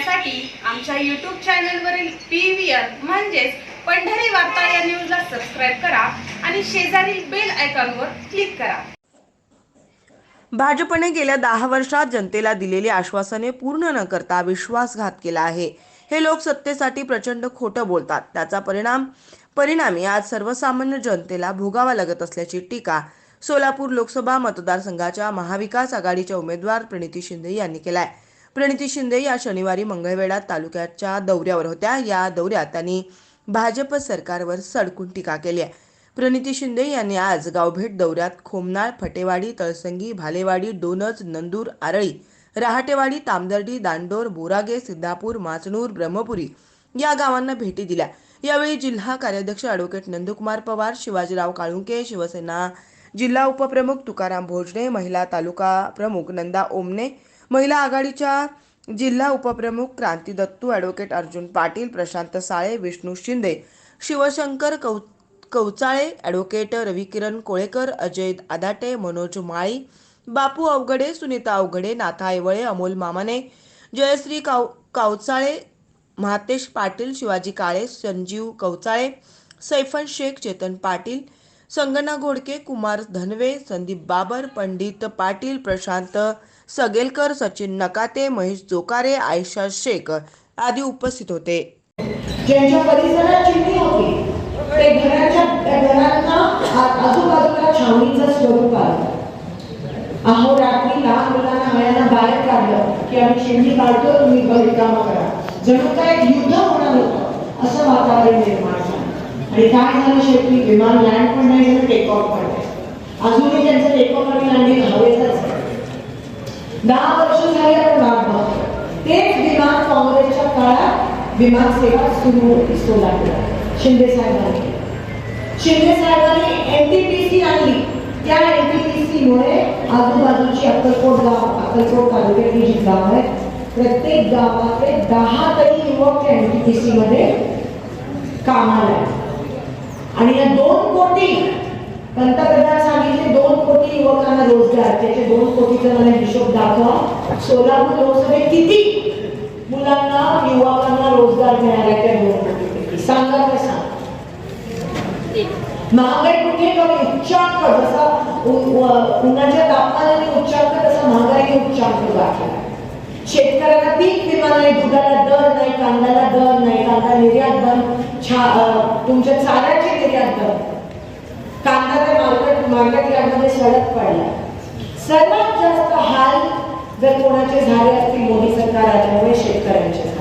पाहण्यासाठी आमच्या यूट्यूब चॅनलवरील पी व्ही आर म्हणजेच पंढरी वार्ता या न्यूजला सबस्क्राईब करा आणि शेजारील बेल आयकॉनवर क्लिक करा. भाजपने गेल्या दहा वर्षात जनतेला दिलेली आश्वासने पूर्ण न करता विश्वासघात केला आहे. हे लोक सत्तेसाठी प्रचंड खोटं बोलतात. त्याचा परिणाम परिणामी आज सर्वसामान्य जनतेला भोगावा लागत असल्याची टीका सोलापूर लोकसभा मतदारसंघाच्या महाविकास आघाडीच्या उमेदवार प्रणिती शिंदे यांनी केला आहे प्रणिती शिंदे या शनिवारी मंगळवेढा तालुक्याच्या दौऱ्यावर होत्या. या दौऱ्यात त्यांनी भाजप सरकारवर सडकून टीका केली आहे. प्रणिती शिंदे यांनी आज गावभेट दौऱ्यात खोमनाळ फटेवाडी तळसंगी भालेवाडी डोनज नंदूर आरळी रहाटेवाडी तामदर्डी दांडोर बोरागे सिद्धापूर माचणूर ब्रह्मपुरी या गावांना भेटी दिल्या. यावेळी जिल्हा कार्याध्यक्ष अॅडव्होकेट नंदकुमार पवार शिवाजीराव काळुंके शिवसेना जिल्हा उपप्रमुख तुकाराम भोजने महिला तालुका प्रमुख नंदा ओमने महिला आघाडीच्या जिल्हा उपप्रमुख क्रांती दत्तू ॲडव्होकेट अर्जुन पाटील प्रशांत साळे विष्णू शिंदे शिवशंकर कौ कौचाळे ॲडव्होकेट रविकिरण कोळेकर अजय आदाटे मनोज माळी बापू अवघडे सुनीता अवघडे नाथा ऐवळे अमोल मामाने जयश्री काव कावचाळे महातेश पाटील शिवाजी काळे संजीव कवचाळे सैफन शेख चेतन पाटील संगना घोडके कुमार धनवे संदीप बाबर पंडित पाटील प्रशांत सगेलकर सचिन नकाते महेश जोकारे आयशा शेख आदी उपस्थित होते. ज्यांच्या परिसरात चिमणी होती ते घराच्या घरांना आजूबाजूला छावणीचं स्वरूप आलं. अहो रात्री लहान मुलांना आम्हाला बाहेर काढलं की आम्ही शेंडी काढतो तुम्ही घरी करा. जणू काय युद्ध होणार होतं असं वातावरण निर्माण झालं. आणि काय झालं शेवटी विमान लँड पण नाही झालं टेक ऑफ पण नाही. अजूनही त्यांचं टेक ऑफ आणि लँडिंग हवे दहा वर्ष झाली आपण वाट बघतो तेच विमान काँग्रेसच्या काळात विमान सेवा सुरू होती सोलापूर. शिंदे साहेबांनी. शिंदे साहेबांनी एनटीपीसी आणली. त्या एनटीपीसी मुळे आजूबाजूची अक्कलकोट गाव अक्कलकोट तालुक्यातली जी गाव आहेत प्रत्येक गावातले दहा तरी युवक त्या एनटीपीसी मध्ये कामाला आणि या दोन कोटी पंतप्रधान त्याचे दोन कोटीचा मला हिशोब दाखवा. सोलापूर लोकसभेत किती मुलांना युवकांना रोजगार मिळाला त्या दोन कोटी सांगा कसा महागाई कुठे कमी? उच्चांक जसा उन्हाच्या तापमानाने उच्चांक तसा महागाई उच्चांक गाठला शेतकऱ्यांना पीक विमा नाही दुधाला दर नाही कांद्याला दर नाही कांदा निर्यात दर छा अं, तुमच्या चाऱ्याची निर्यात दर. कांदा ते मार्केट मार्केट यामध्ये सडक पडला. सर्वात जास्त हाल जर कोणाचे झाले असतील मोदी सरकार आल्यामुळे शेतकऱ्यांचे